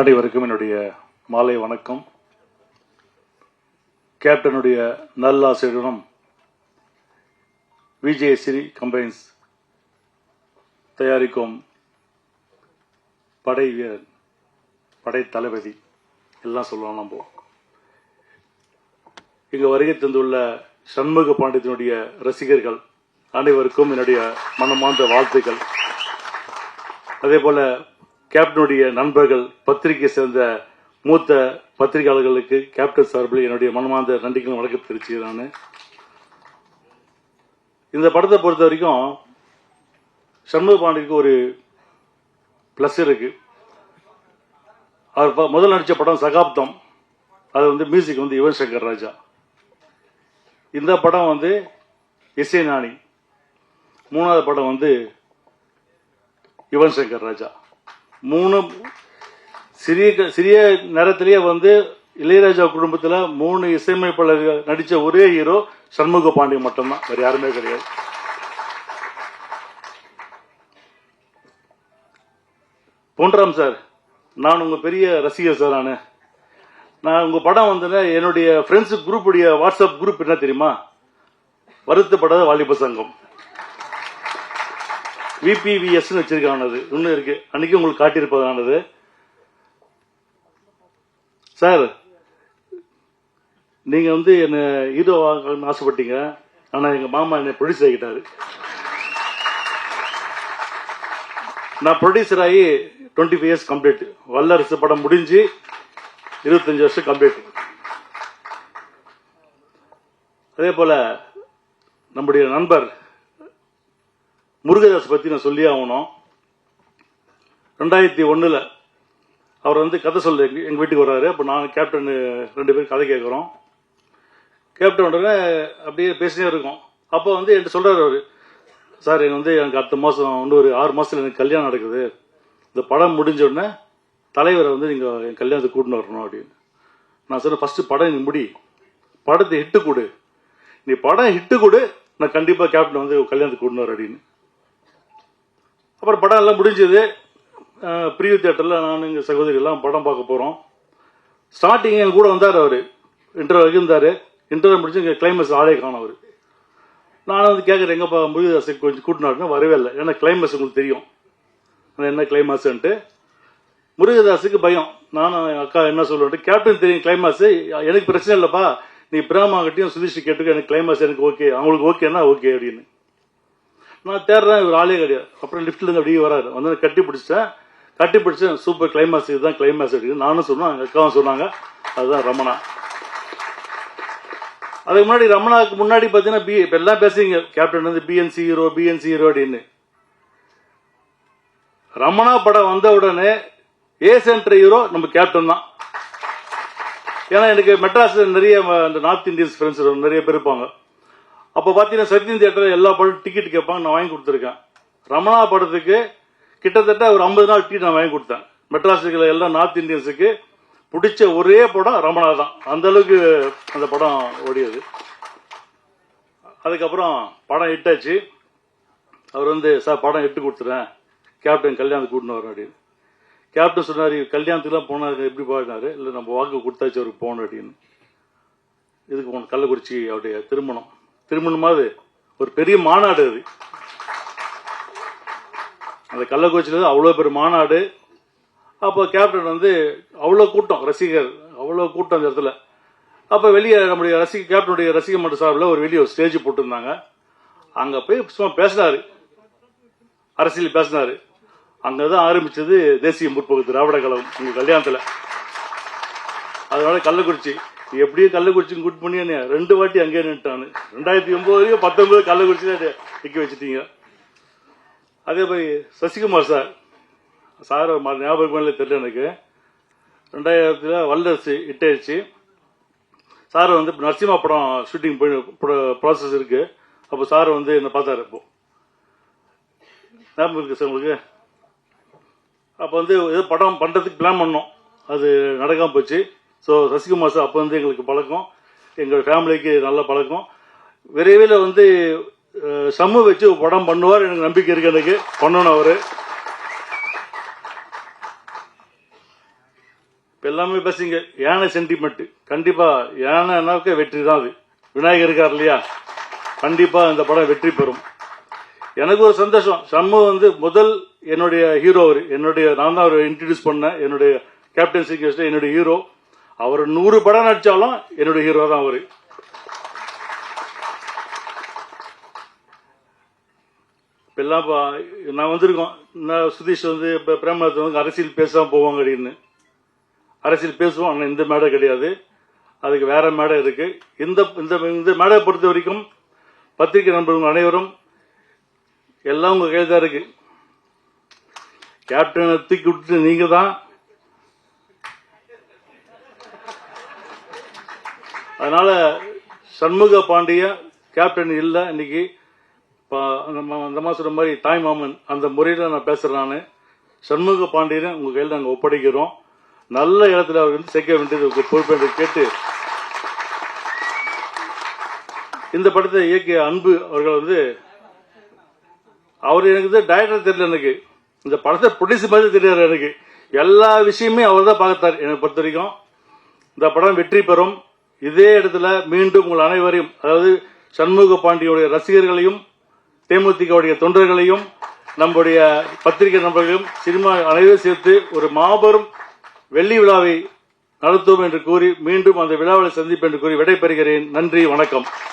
அனைவருக்கும் என்னுடைய மாலை வணக்கம். கேப்டனுடைய நல்லாசையுடனும் விஜய் கம்பைன்ஸ் தயாரிக்கும் படை வீரன் படை தளபதி எல்லாம் சொல்லலாம் நம்ம. இங்கு வருகை தந்துள்ள சண்முக பாண்டியத்தினுடைய ரசிகர்கள் அனைவருக்கும் என்னுடைய மனமார்ந்த வாழ்த்துக்கள். அதே போல கேப்டனுடைய நண்பர்கள் பத்திரிகை சேர்ந்த மூத்த பத்திரிகையாளர்களுக்கு கேப்டன் சார்பில் என்னுடைய மனமார்ந்த நன்றிகளும் வணக்கம் தெரிவிச்சுக்கிறேன் நான். இந்த படத்தை பொறுத்த வரைக்கும் சண்முக பாண்டிக்கு ஒரு பிளஸ் இருக்கு. அவர் ப- முதல் நடித்த படம் சகாப்தம். அது வந்து மியூசிக் வந்து யுவன் சங்கர் ராஜா. இந்த படம் வந்து இசை நாணி மூணாவது படம் வந்து யுவன் சங்கர் ராஜா. மூணு சிறிய க- சிறிய நேரத்திலேயே வந்து இளையராஜா குடும்பத்தில் மூணு இசையமைப்பாளர்கள் நடித்த ஒரே ஹீரோ சண்முக பாண்டியன் மட்டும்தான். வேறு யாருமே கிடையாது. பொன்ராம் சார் நான் உங்கள் பெரிய ரசிகர் சார் நான். நான் உங்கள் படம் வந்தேன்னா என்னுடைய ஃப்ரெண்ட்ஸு குரூப்புடைய வாட்ஸ்அப் குரூப் என்ன தெரியுமா? வருத்தப்படாத வாலிப சங்கம். விபிவிஎஸ் வச்சிருக்கானது. இன்னும் இருக்கு. அன்னைக்கு உங்களுக்கு காட்டியிருப்பதானது. சார் நீங்க வந்து என்ன ஹீரோ ஆகணும்னு ஆசைப்பட்டீங்க. ஆனா எங்க மாமா என்னை ப்ரொடியூஸ் ஆகிட்டாரு. நான் ப்ரொடியூசர் ஆகி டுவெண்ட்டி ஃபைவ் இயர்ஸ் கம்ப்ளீட் வல்லரசு படம் முடிஞ்சு இருபத்தஞ்சு வருஷம் கம்ப்ளீட் அதே போல நம்முடைய நண்பர் முருகதாஸ் பற்றி நான் சொல்லி ஆகணும். ரெண்டாயிரத்தி ஒன்றில் அவர் வந்து கதை சொல்ல எங்கள் வீட்டுக்கு வர்றாரு. அப்போ நான் கேப்டன் ரெண்டு பேரும் கதை கேட்குறோம் கேப்டன் உடனே அப்படியே பேசினே இருக்கோம். அப்போ வந்து என்கிட்ட சொல்கிறார் அவர் சார் எனக்கு வந்து எனக்கு அடுத்த மாதம் வந்து ஒரு ஆறு மாதத்தில் எனக்கு கல்யாணம் நடக்குது. இந்த படம் முடிஞ்ச உடனே தலைவரை வந்து நீங்கள் என் கல்யாணத்துக்கு கூட்டின்னு வரணும் அப்படின்னு. நான் சொன்னேன் ஃபஸ்ட்டு படம் நீ முடி. படத்தை ஹிட்டு கொடு. நீ படம் ஹிட்டு கொடு. நான் கண்டிப்பாக கேப்டன் வந்து கல்யாணத்துக்கு கூட்டின்னு வரேன் அப்படின்னு. அப்புறம் படம் எல்லாம் முடிஞ்சது. பிரிவு தேட்டரில் நான் எங்கள் சகோதரிகள்லாம் படம் பார்க்க போகிறோம் ஸ்டார்டிங் என் கூட வந்தார் அவர். இன்டர்வியூ இருந்தார். இன்டர்வியூ முடிச்சு இங்கே கிளைமேஸ் ஆளே காணும் அவர். நான் வந்து கேட்குறேன் எங்கப்பா முருகதாசை கொஞ்சம் கூட்டினாருன்னு வரவே இல்லை. ஏன்னா கிளைமேக்ஸ் உங்களுக்கு தெரியும். என்ன கிளைமாஸ்ன்ட்டு முருகதாஸுக்கு பயம். நானும் என் அக்கா என்ன சொல்லுவேன் கேப்டன் தெரியும் கிளைமாஸ் எனக்கு பிரச்சனை இல்லைப்பா. நீ பிரேமா கிட்டையும் சுதீஷ் கேட்டுக்க. எனக்கு கிளைமாஸ் எனக்கு ஓகே அவங்களுக்கு ஓகேன்னா ஓகே அப்படின்னு. நான் தேடுறேன் இவர் ஆளே கிடையாது. அப்புறம் லிஃப்ட்லேருந்து அப்படியே வராரு. வந்து கட்டி பிடிச்சேன் கட்டி பிடிச்சேன் சூப்பர் கிளைமேக்ஸ் இதுதான் கிளைமேக்ஸ் அப்படின்னு நானும் சொன்னேன் எங்கள் அக்காவும் சொன்னாங்க. அதுதான் ரமணா. அதுக்கு முன்னாடி ரமணாவுக்கு முன்னாடி பார்த்தீங்கன்னா பி இப்போ எல்லாம் பேசுறீங்க. கேப்டன் வந்து பிஎன்சி ஹீரோ பிஎன்சி ஹீரோ அப்படின்னு. ரமணா படம் வந்த உடனே ஏ சென்டர் ஹீரோ நம்ம கேப்டன் தான். ஏன்னா எனக்கு மெட்ராஸ் நிறைய இந்த நார்த் இந்தியன்ஸ் ஃப்ரெண்ட்ஸ் நிறைய பேர் இருப்பாங்க. அப்போ பார்த்தீங்கன்னா சத்யன் தியேட்டர் எல்லா படம் டிக்கெட் கேட்பாங்க நான் வாங்கி கொடுத்துருக்கேன். ரமணா படத்துக்கு கிட்டத்தட்ட ஒரு ஐம்பது நாள் டிக்கெட் நான் வாங்கி கொடுத்தேன். மெட்ராஸுக்கு எல்லாம் நார்த் இந்தியன்ஸுக்கு பிடிச்ச ஒரே படம் ரமணா தான். அந்த அளவுக்கு அந்த படம் ஓடியது. அதுக்கப்புறம் படம் ஹிட்டாச்சு அவர் வந்து சார் படம் எட்டு கொடுத்துறேன். கேப்டன் கல்யாணத்துக்கு கூட்டின்னு வரேன் அப்படின்னு. கேப்டன் சொன்னார் கல்யாணத்துக்குலாம் போனார் எப்படி பாடினாரு இல்லை நம்ம வாக்கு கொடுத்தாச்சு அவருக்கு போகணும் அப்படின்னு. இதுக்கு போன கள்ளக்குறிச்சி அவருடைய திருமணம். திருமணமாவது ஒரு பெரிய மாநாடு அது. அந்த கள்ளக்குறிச்சியில் அவ்வளோ பெரிய மாநாடு. அப்போ கேப்டன் வந்து அவ்வளோ கூட்டம் ரசிகர் அவ்வளோ கூட்டம் அந்த இடத்துல. அப்போ வெளியே நம்முடைய ரசிக கேப்டனுடைய ரசிக மன்ற சார்பில் ஒரு வெளியே ஒரு ஸ்டேஜ் போட்டிருந்தாங்க. அங்கே போய் சும்மா பேசினாரு. அரசியல் பேசினாரு. அங்கே தான் ஆரம்பிச்சது தேசிய முற்போக்கு திராவிட கழகம் உங்கள் கல்யாணத்தில். அதனால கள்ளக்குறிச்சி எப்படியும் கள்ளக்குறிச்சின்னு கூட்டு பண்ணி என்ன ரெண்டு வாட்டி அங்கேயே நின்ட்டானு ரெண்டாயிரத்தி ஒன்பது வரைக்கும் பத்தொன்பது கள்ளக்குறிச்சியில் நிக்க வச்சுட்டீங்க. அதே மாதிரி சசிகுமார் சார். சார் ஞாபகம் பண்ணல தெரியல எனக்கு. ரெண்டாயிரத்தில் வல்லரசு இட்டாயிடுச்சு சார் வந்து இப்போ நரசிம்மா படம் ஷூட்டிங் போய் ப்ராசஸ் இருக்கு. அப்போ சார் வந்து என்னை பார்த்தாரு இப்போ ஞாபகம் இருக்கு சார் உங்களுக்கு? அப்போ வந்து ஏதோ படம் பண்ணுறதுக்கு பிளான் பண்ணோம். அது நடக்காமல் போச்சு. ஸோ சசிகுமார் சார் அப்போ வந்து எங்களுக்கு பழக்கம். எங்கள் ஃபேமிலிக்கு நல்ல பழக்கம். விரைவில் வந்து சம்மு வச்சு படம் பண்ணுவார் எனக்கு நம்பிக்கை இருக்கு எனக்கு. பண்ணணும் அவரு. இப்போ எல்லாமே பேசுங்க. யானை சென்டிமெண்ட் கண்டிப்பா யானைனாக்க வெற்றி தான் அது. விநாயகர் இருக்கார் இல்லையா? கண்டிப்பா இந்த படம் வெற்றி பெறும். எனக்கு ஒரு சந்தோஷம். சம்மு வந்து முதல் என்னுடைய ஹீரோ அவர். என்னுடைய நான் தான் அவர் இன்ட்ரடியூஸ் பண்ணேன். என்னுடைய கேப்டன் சிங்கர்ஸ் என்னுடைய ஹீரோ அவர் நூறு படம் நடிச்சாலும் என்னுடைய ஹீரோ தான் அவரு. இப்பெல்லாம் பா- நான் வந்திருக்கோம். நான் சுதீஷ் வந்து இப்போ பிரேமநாத் வந்து அரசியல் பேசாமல் போவாங்க அப்படின்னு. அரசியல் பேசுவோம் ஆனால் இந்த மேடை கிடையாது. அதுக்கு வேற மேடை இருக்கு. இந்த இந்த இந்த மேடையை பொறுத்த வரைக்கும் பத்திரிகை நண்பர்கள் அனைவரும் எல்லாம் உங்கள் கையில் தான் இருக்கு. கேப்டனை தூக்கி விட்டுட்டு நீங்கள் தான் அதனால சண்முக பாண்டிய கேப்டன் இல்லை இன்னைக்கு இப்போ நம்ம அந்த மாதிரி மாதிரி தாய் மாமன் அந்த முறையில் நான் பேசுறேன் நான். சண்முக பாண்டியனை உங்கள் கையில் நாங்கள் ஒப்படைக்கிறோம். நல்ல இடத்துல அவர் வந்து சேர்க்க வேண்டியது பொறுப்பு என்று கேட்டு இந்த படத்தை இயக்கிய அன்பு அவர்கள் வந்து அவர் எனக்கு டைரக்டர் தெரியல எனக்கு. இந்த படத்தை ப்ரொடியூஸ் மாதிரி தெரியாது எனக்கு. எல்லா விஷயமே அவர் தான் பார்த்தார் எனக்கு பொறுத்த வரைக்கும் இந்த படம் வெற்றி பெறும். இதே இடத்துல மீண்டும் உங்கள் அனைவரையும் அதாவது சண்முக பாண்டியுடைய ரசிகர்களையும் தேமுதிகவுடைய தொண்டர்களையும் நம்முடைய பத்திரிகை நண்பர்களையும் சினிமா அனைவரும் சேர்த்து ஒரு மாபெரும் வெள்ளி விழாவை நடத்துவோம் என்று கூறி மீண்டும் அந்த விழாவில் சந்திப்பேன் என்று கூறி விடைபெறுகிறேன். நன்றி வணக்கம்.